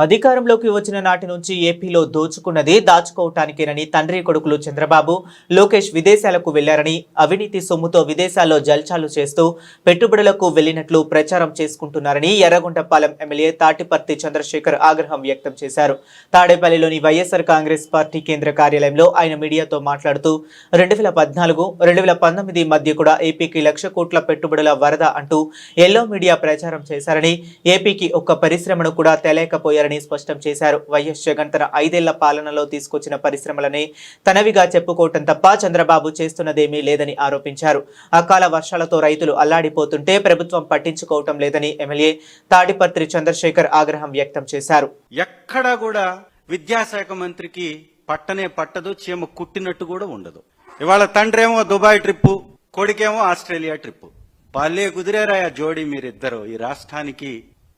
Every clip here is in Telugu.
అధికారంలోకి వచ్చిన నాటి నుంచి ఏపీలో దోచుకున్నది దాచుకోవటానికేనని తండ్రి కొడుకులు చంద్రబాబు లోకేష్ విదేశాలకు వెళ్ళారని అవినీతి సొమ్ముతో విదేశాల్లో జల్చాలు చేస్తూ పెట్టుబడులకు వెళ్ళినట్లు ప్రచారం చేసుకుంటున్నారని ఎర్రగొండపాలెం ఎమ్మెల్యే తాటిపర్తి చంద్రశేఖర్ ఆగ్రహం వ్యక్తం చేశారు. తాడేపల్లిలోని వైఎస్ఆర్ కాంగ్రెస్ పార్టీ కేంద్ర కార్యాలయంలో ఆయన మీడియాతో మాట్లాడుతూ రెండు వేల పద్నాలుగు రెండు వేల పంతొమ్మిది మధ్య కూడా ఏపీకి లక్ష కోట్ల పెట్టుబడుల వరద అంటూ ఎల్లో మీడియా ప్రచారం చేశారని ఏపీకి ఒక్క పరిశ్రమను కూడా తెలియకపోయారని స్పష్టం చేశారు. వైఎస్ జగన్ తన ఐదేళ్ళ పాలనలో తీసుకొచ్చిన పరిశ్రమలనే తనవిగా చెప్పుకోవటం తప్ప చంద్రబాబు చేస్తున్నదేమీ లేదని ఆరోపించారు. అకాల వర్షాలతో రైతులు అల్లాడిపోతుంటే ప్రభుత్వం పట్టించుకోవటం లేదని ఎమ్మెల్యే తాడిపత్రి చంద్రశేఖర్ ఆగ్రహం వ్యక్తం చేశారు. ఎక్కడా కూడా విద్యాశాఖ మంత్రికి పట్టనే పట్టదు చీమ కుట్టినట్టు కూడా ఉండదు. ఇవాళ తండ్రి ఏమో దుబాయ్ ట్రిప్పు కొడుకేమో ఆస్ట్రేలియా ట్రిప్పు. పాలే కుదిరేరాయ జోడీ మీరిద్దరు ఈ రాష్ట్రానికి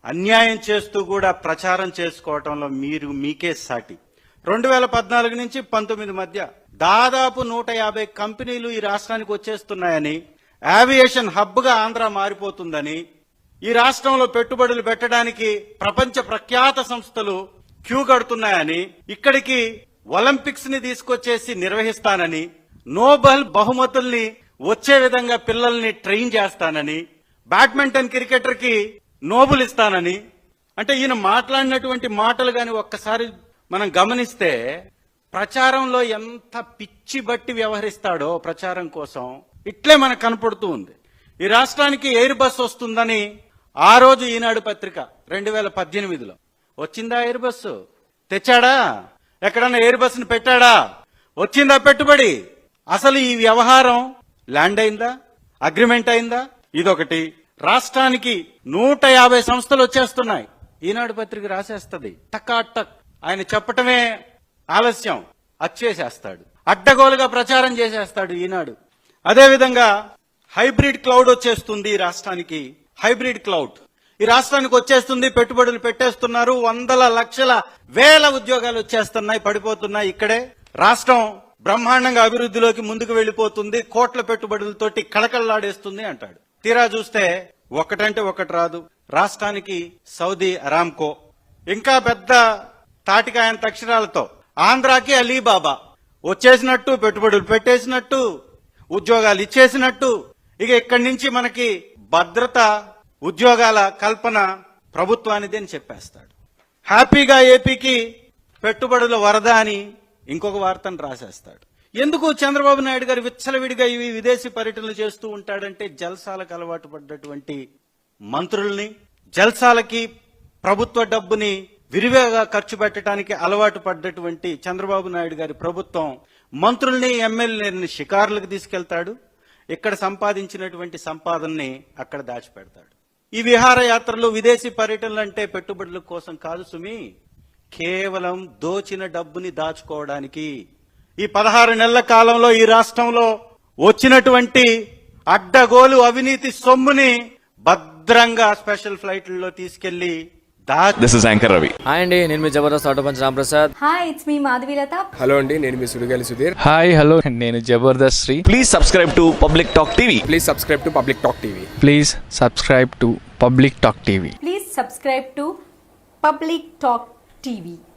అన్యాయం చేస్తూ కూడా ప్రచారం చేసుకోవటంలో మీరు మీకే సాటి. రెండు వేల పద్నాలుగు నుంచి పంతొమ్మిది మధ్య దాదాపు నూట యాభై కంపెనీలు ఈ రాష్ట్రానికి వచ్చేస్తున్నాయని ఆవియేషన్ హబ్గా ఆంధ్ర మారిపోతుందని ఈ రాష్ట్రంలో పెట్టుబడులు పెట్టడానికి ప్రపంచ ప్రఖ్యాత సంస్థలు క్యూ కడుతున్నాయని ఇక్కడికి ఒలింపిక్స్ని తీసుకొచ్చేసి నిర్వహిస్తానని నోబెల్ బహుమతుల్ని వచ్చే విధంగా పిల్లల్ని ట్రైన్ చేస్తానని బ్యాడ్మింటన్ క్రికెటర్కి నోబుల్ ఇస్తానని అంటే ఈయన మాట్లాడినటువంటి మాటలు కానీ ఒక్కసారి మనం గమనిస్తే ప్రచారంలో ఎంత పిచ్చి బట్టి వ్యవహరిస్తాడో ప్రచారం కోసం ఇట్లే మనకు కనపడుతూ ఉంది. ఈ రాష్ట్రానికి ఎయిర్ బస్ వస్తుందని ఆ రోజు ఈనాడు పత్రిక రెండు వేల పద్దెనిమిదిలో. వచ్చిందా ఎయిర్ బస్సు? తెచ్చాడా? ఎక్కడన్నా ఎయిర్ బస్సును పెట్టాడా? వచ్చిందా పెట్టుబడి? అసలు ఈ వ్యవహారం ల్యాండ్ అయిందా? అగ్రిమెంట్ అయిందా? ఇదొకటి. రాష్ట్రానికి నూట యాభై సంస్థలు వచ్చేస్తున్నాయి. ఈనాడు పత్రిక రాసేస్తుంది. టకా టక్. ఆయన చెప్పటమే ఆలస్యం. అచ్చేసేస్తాడు. అడ్డగోలుగా ప్రచారం చేసేస్తాడు ఈనాడు. అదేవిధంగా హైబ్రిడ్ క్లౌడ్ వచ్చేస్తుంది ఈ రాష్ట్రానికి. Hybrid cloud. ఈ రాష్ట్రానికి వచ్చేస్తుంది పెట్టుబడులు పెట్టేస్తున్నారు వందల లక్షల వేల ఉద్యోగాలు వచ్చేస్తున్నాయి పడిపోతున్నాయి ఇక్కడే. రాష్ట్రం బ్రహ్మాండంగా అభివృద్ధిలోకి ముందుకు వెళ్ళిపోతుంది కోట్ల పెట్టుబడులతోటి కళకళలాడేస్తుంది అంటాడు. తీరా చూస్తే ఒకటంటే ఒకటి రాదు. రాష్ట్రానికి సౌదీ అరామ్కో. ఇంకా పెద్ద తాటికాయంత అక్షరాలతో ఆంధ్రాకి అలీబాబా. వచ్చేసినట్టు పెట్టుబడులు పెట్టేసినట్టు ఉద్యోగాలు ఇచ్చేసినట్టు ఇక ఇక్కడి నుంచి మనకి భద్రత ఉద్యోగాల కల్పన ప్రభుత్వానిది అని చెప్పేస్తాడు. హ్యాపీగా ఏపీకి పెట్టుబడుల వరద అని ఇంకొక వార్తను రాసేస్తాడు. ఎందుకు చంద్రబాబు నాయుడు గారు విచ్చలవిడిగా ఇవి విదేశీ పర్యటనలు చేస్తూ ఉంటాడంటే జల్సాలకు అలవాటు పడ్డటువంటి మంత్రుల్ని జల్సాలకి ప్రభుత్వ డబ్బుని విరివిగా ఖర్చు పెట్టడానికి అలవాటు పడ్డటువంటి చంద్రబాబు నాయుడు గారి ప్రభుత్వం మంత్రుల్ని ఎమ్మెల్యేలని షికారులకు తీసుకెళ్తాడు. ఇక్కడ సంపాదించినటువంటి సంపాదనని అక్కడ దాచిపెడతాడు. ఈ విహారయాత్రలు విదేశీ పర్యటనలు అంటే పెట్టుబడుల కోసం కాదు సుమి కేవలం దోచిన డబ్బుని దాచుకోవడానికి ఈ పదహారు నెలల కాలంలో ఈ రాష్ట్రంలో వచ్చినటువంటి అడ్డగోలు అవినీతి సొమ్ముని భద్రంగా స్పెషల్ ఫ్లైట్లలో తీసుకెళ్ళి దా this is anchor Ravi hi అండి నేను మీ Jabardasth auto punch Ramprasad. Hi it's me Madhavilatha hello అండి నేను మీ సుడిగాలి సుధీర్. హాయ్ హలో నేను Jabardasth Sri. Please subscribe to public talk TV please subscribe to public talk TV please subscribe to public talk TV please subscribe to public talk TV